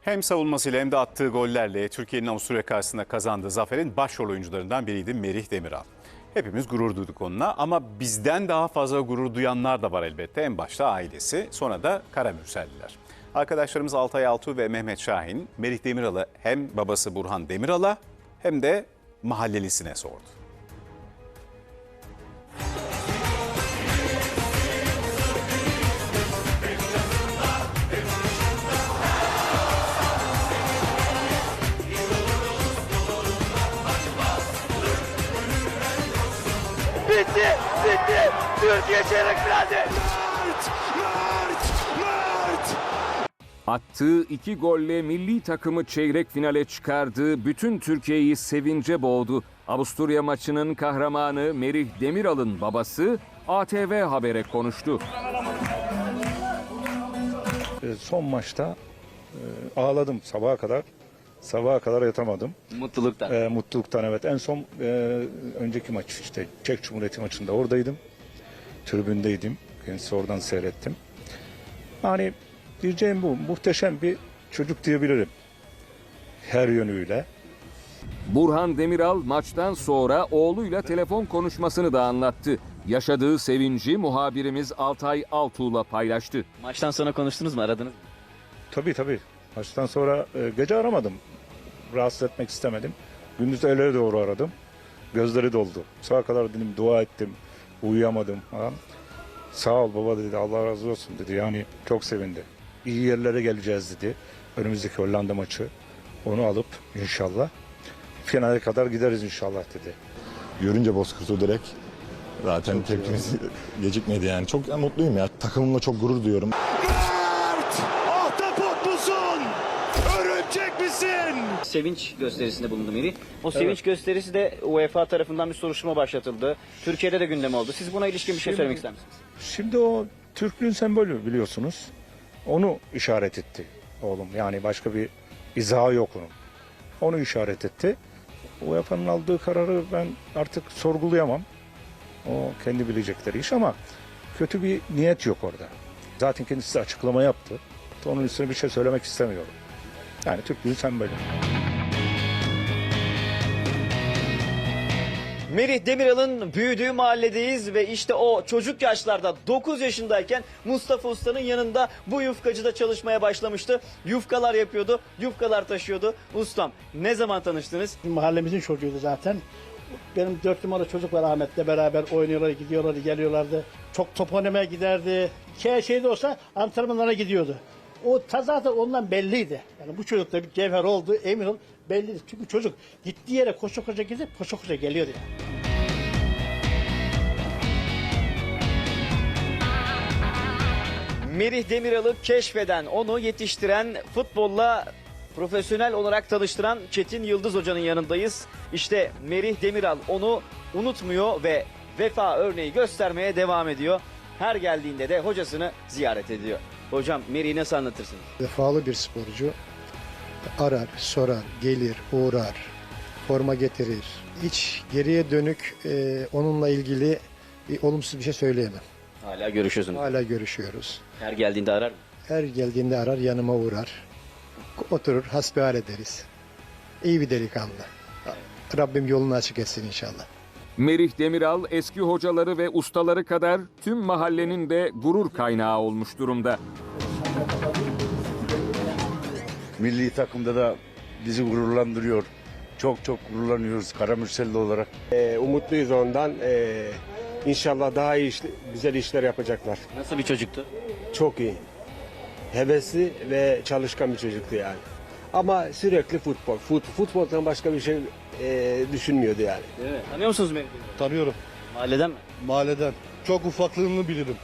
Hem savunmasıyla hem de attığı gollerle Türkiye'nin Avusturya karşısında kazandığı zaferin başrol oyuncularından biriydi Merih Demiral. Hepimiz gurur duyduk onunla ama bizden daha fazla gurur duyanlar da var elbette. En başta ailesi, sonra da Karamürselliler. Arkadaşlarımız Altay Altuğ ve Mehmet Şahin, Merih Demiral'ı hem babası Burhan Demiral'a hem de mahallelisine sordu. Bitti, bitti. Türkiye çeyrek finalde. Attığı iki golle milli takımı çeyrek finale çıkardığı bütün Türkiye'yi sevince boğdu. Avusturya maçının kahramanı Merih Demiral'ın babası ATV Haber'e konuştu. E, son maçta e, ağladım sabaha kadar. Sabaha kadar yatamadım. Mutluluktan. E, mutluluktan evet. En son e, önceki maç işte Çek Cumhuriyeti maçında oradaydım. Tribündeydim. Kendisi oradan seyrettim. Yani diyeceğim bu. Muhteşem bir çocuk diyebilirim. Her yönüyle. Burhan Demiral maçtan sonra oğluyla telefon konuşmasını da anlattı. Yaşadığı sevinci muhabirimiz Altay Altuğ'la paylaştı. Maçtan sonra konuştunuz mu, aradınız? Tabii tabii. Maçtan sonra e, gece aramadım. Rahatsız etmek istemedim. Gündüz öğleye doğru aradım. Gözleri doldu. Sağa kadar dedim dua ettim. Uyuyamadım falan. Sağ ol baba dedi. Allah razı olsun dedi. Yani çok sevindi. İyi yerlere geleceğiz dedi. Önümüzdeki Hollanda maçı. Onu alıp inşallah finale kadar gideriz inşallah dedi. Görünce Bozkurt'u direkt zaten tepkimiz gecikmedi yani. Çok mutluyum ya. Takımımla çok gurur duyuyorum. Sevinç gösterisinde bulundu Melih. O sevinç gösterisi de UEFA tarafından bir soruşturma başlatıldı. Türkiye'de de gündem oldu. Siz buna ilişkin bir şey söylemek ister misiniz? Şimdi o Türklüğün sembolü biliyorsunuz. Onu işaret etti oğlum. Yani başka bir izahı yok onun. Onu işaret etti. UEFA'nın aldığı kararı ben artık sorgulayamam. O kendi bilecekleri iş ama kötü bir niyet yok orada. Zaten kendisi de açıklama yaptı. Onun üstüne bir şey söylemek istemiyorum. Yani Türklüğün sembolü. Merih Demiral'ın büyüdüğü mahalledeyiz ve işte o çocuk yaşlarda 9 yaşındayken Mustafa Usta'nın yanında bu yufkacıda çalışmaya başlamıştı. Yufkalar yapıyordu, yufkalar taşıyordu. Ustam ne zaman tanıştınız? Mahallemizin çocuğuydu zaten. Benim dört numara çocuk var Ahmet'le beraber oynuyorlar, gidiyorlar, geliyorlardı. Çok top oynamaya giderdi. Şey şeyde olsa antrenmanlara gidiyordu. O ta zaten ondan belliydi. Yani bu çocukta bir cevher oldu emin ol belliydi. Çünkü çocuk gittiği yere koşa koşa gidip koşa koşa geliyordu yani. Merih Demiral'ı keşfeden, onu yetiştiren, futbolla profesyonel olarak tanıştıran Çetin Yıldız Hoca'nın yanındayız. İşte Merih Demiral onu unutmuyor ve vefa örneği göstermeye devam ediyor. Her geldiğinde de hocasını ziyaret ediyor. Hocam Merih'i nasıl anlatırsınız? vefalı bir sporcu. Arar, sorar, gelir, uğrar, forma getirir. Hiç geriye dönük e, onunla ilgili bir olumsuz bir şey söyleyemem. Hala görüşüyorsunuz. Hala görüşüyoruz. Her geldiğinde arar mı? Her geldiğinde arar, yanıma uğrar. Oturur, hasbihal ederiz. İyi bir delikanlı. Rabbim yolunu açık etsin inşallah. Merih Demiral eski hocaları ve ustaları kadar tüm mahallenin de gurur kaynağı olmuş durumda. Milli takımda da bizi gururlandırıyor. Çok çok gururlanıyoruz Karamürselli olarak. umutluyuz ondan. Ee, inşallah daha iyi işle- güzel işler yapacaklar. Nasıl bir çocuktu? Çok iyi. Hevesli ve çalışkan bir çocuktu yani. Ama sürekli futbol. Fut, futboldan başka bir şey e, düşünmüyordu yani. Mi? Tanıyor musunuz Demiral'ı? Tanıyorum Mahalleden mi? mahalleden. Çok ufaklığını bilirim.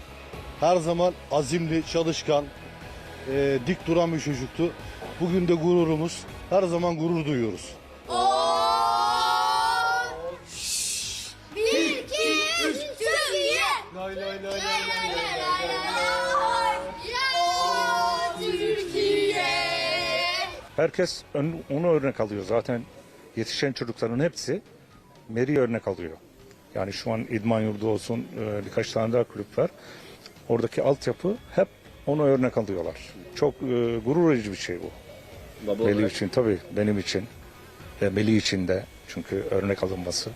Her zaman azimli, çalışkan, e, dik duran bir çocuktu. Bugün de gururumuz. Her zaman gurur duyuyoruz. Bir, iki, üç, Türkiye! Lay lay lay lay lay lay lay lay Ya Türkiye! Herkes ön- onu örnek alıyor. Zaten yetişen çocukların hepsi Meri'yi örnek alıyor. Yani şu an İdman Yurdu olsun e, birkaç tane daha kulüp var. Oradaki altyapı hep onu örnek alıyorlar. Çok e, gurur verici bir şey bu. Baba Melih olarak. için tabii benim için ve Melih için de çünkü örnek alınması